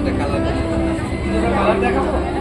একটা colour colour দেখাবো।